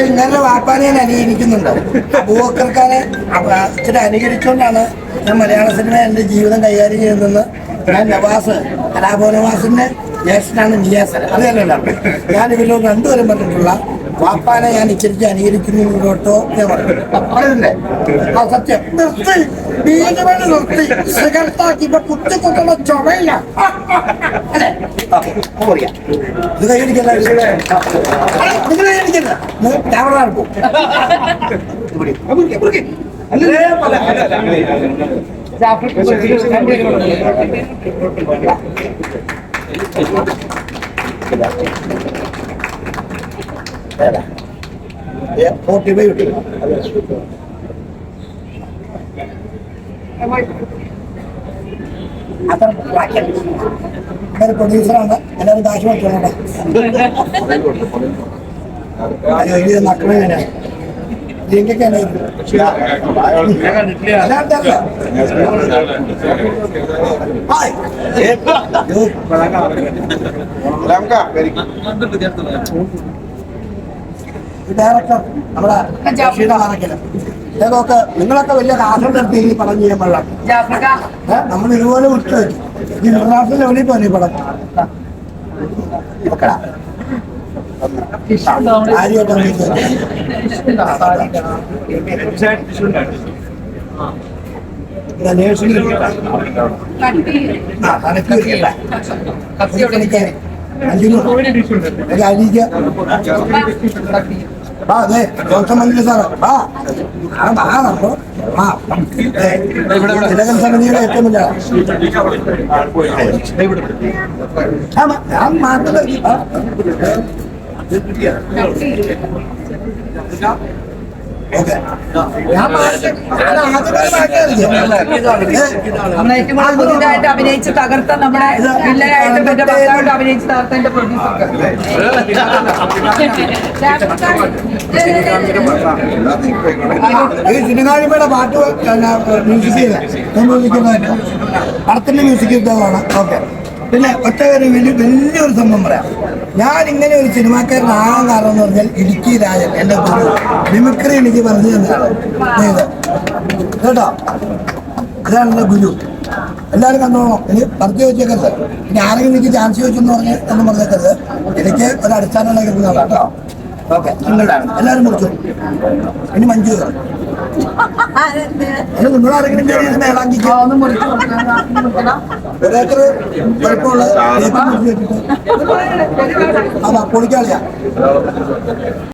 ഇന്നലെ വാപ്പാനെ ഞാൻ അനുകരിക്കുന്നുണ്ട് അബൂബക്കർക്കാനെ അച്ഛനെ ഇച്ചിരി അനുകരിച്ചുകൊണ്ടാണ് ഞാൻ മലയാള സിനിമ എന്റെ ജീവിതം കൈകാര്യം ചെയ്യുന്നതെന്ന് ഞാൻ നവാസ് കലാഭവൻ നവാസിന്റെ ജ്യേഷ്ഠനാണ് നിയാസൻ. അറിയാലോ ഞാൻ ഇവരിൽ രണ്ടുപേരും പറഞ്ഞിട്ടുള്ള വാപ്പാനെ ഞാൻ ഇച്ചിരിച്ച് അനുകരിക്കുന്നു കേട്ടോ ഞാൻ പറഞ്ഞു പറയുന്നില്ലേ ആ സത്യം. നിർത്തി. ബീജമണി നിർത്തി. ഇപ്പൊ കുത്തി ചുമയില്ല അല്ലേ? ഇത് കൈയടിക്കല്ല? നിങ്ങൾ കൈയടിക്കല്ല? ക്യാമറ പോകും ഫോർട്ടി ഫൈവ് കിട്ടും അത്ര ഒരു പ്രൊഡ്യൂസറാണ് എല്ലാവരും കാശ് വെച്ചോളാം അയ്യോ ഇത് ഇതിന്റെയൊക്കെയാണ് അല്ലാണ്ടല്ല ഹായ് ഡയറക്ടർ നമ്മുടെ ഇതൊക്കെ നിങ്ങളൊക്കെ വലിയ കാശുണ്ടെടുത്ത് ഈ പടം ചെയ്യാൻ പാടില്ല. നമ്മൾ ഇതുപോലെ വിട്ടു വെച്ചു ഈ ഇന്റർനാഷണൽ ലെവലിൽ പോലെ ഈ പടം വെക്കടാ. ആര്യമായിട്ട് ആ. വാ, ദേ, ജോൺസൺ മന്ത്രി സാറ് വാ ആ, വാ, അപ്പൊ. വാ. തിലകൻ സമിതിയുടെ ഏറ്റവും വലിയ ആ, ഞാൻ മാത്രമല്ല പുതിയതായിട്ട് അഭിനയിച്ച് തകർത്ത നമ്മുടെ വില്ലനായിട്ട് അഭിനയിച്ച് തകർത്തതിന്റെ പ്രൊഡ്യൂസർക്ക് ഈ സിനിമാലിമയുടെ പാട്ട് മ്യൂസിക് ചെയ്ത. മ്യൂസിക് ഇട്ടതാണ് ഓക്കെ. പിന്നെ ഒറ്റ ഒരു വലിയ വലിയൊരു സംഭവം പറയാം. ഞാൻ ഇങ്ങനെ ഒരു സിനിമാക്കാരനാകാൻ കാരണം എന്ന് പറഞ്ഞാൽ ഇടുക്കി രാജൻ എന്റെ ഗുരു. മിമിക്രി എനിക്ക് പറഞ്ഞു തന്നതാണ്. ഇത്. കേട്ടോ? ഇതാണ് എന്റെ ഗുരു. എല്ലാവരും കണ്ടോളണം. ഇനി പറഞ്ഞു വെച്ചേക്കരുത് ഇനി ആരെങ്കിലും എനിക്ക് ചാൻസ് ചോദിച്ചെന്ന് പറഞ്ഞ് എന്ന് പറഞ്ഞേക്കരുത്. എനിക്ക് ഒരു അടിസ്ഥാനം കേട്ടോ. ഓക്കെ എല്ലാവരും മുറിച്ചു ഇനി മഞ്ജു നിങ്ങൾ ആരെങ്കിലും ഒരേക്കർ കുഴപ്പമുള്ള അതാ പൊളിക്കാളിയാ